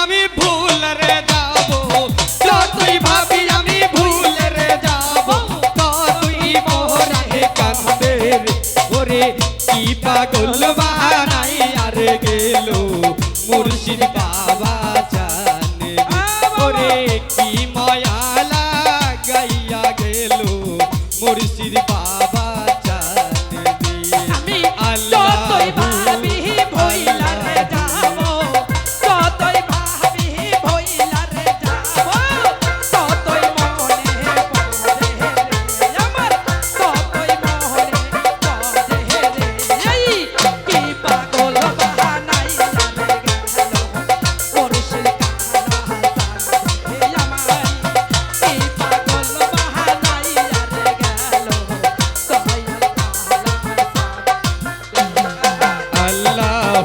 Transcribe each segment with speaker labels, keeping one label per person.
Speaker 1: আমি ভুল রে যাব। যতই ভাবি আমি ভুল রে যাব। ততই মোহরাহে কান্দে ওরে কি পাগল বানাই আর গেল মুর্শিদ বাবা জানে। ওরে কি ময়ালা গাইয়া গেল মুর্শিদ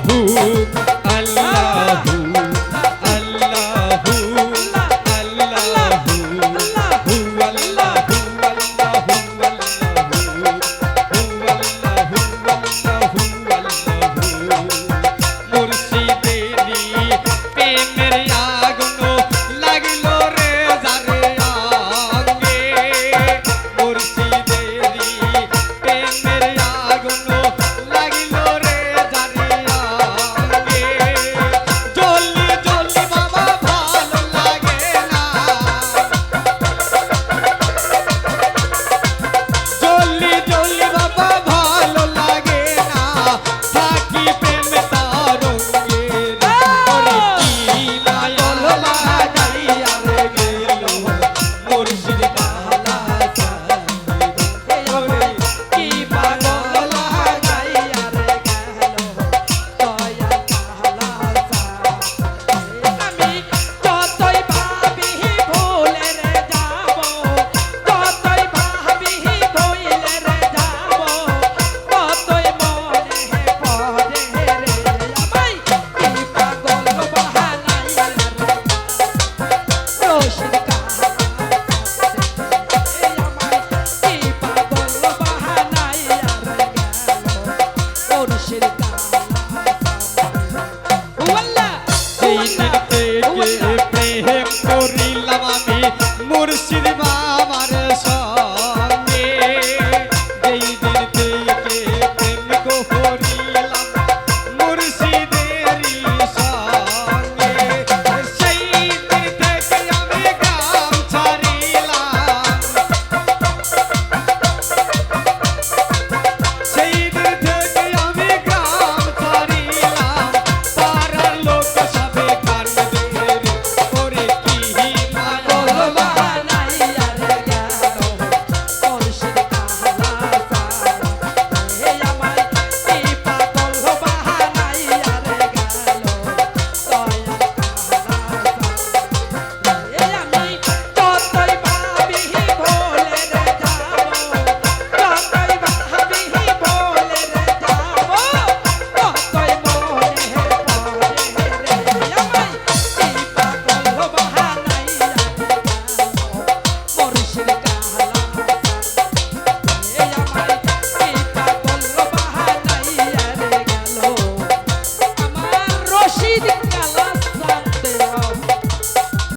Speaker 1: Babu.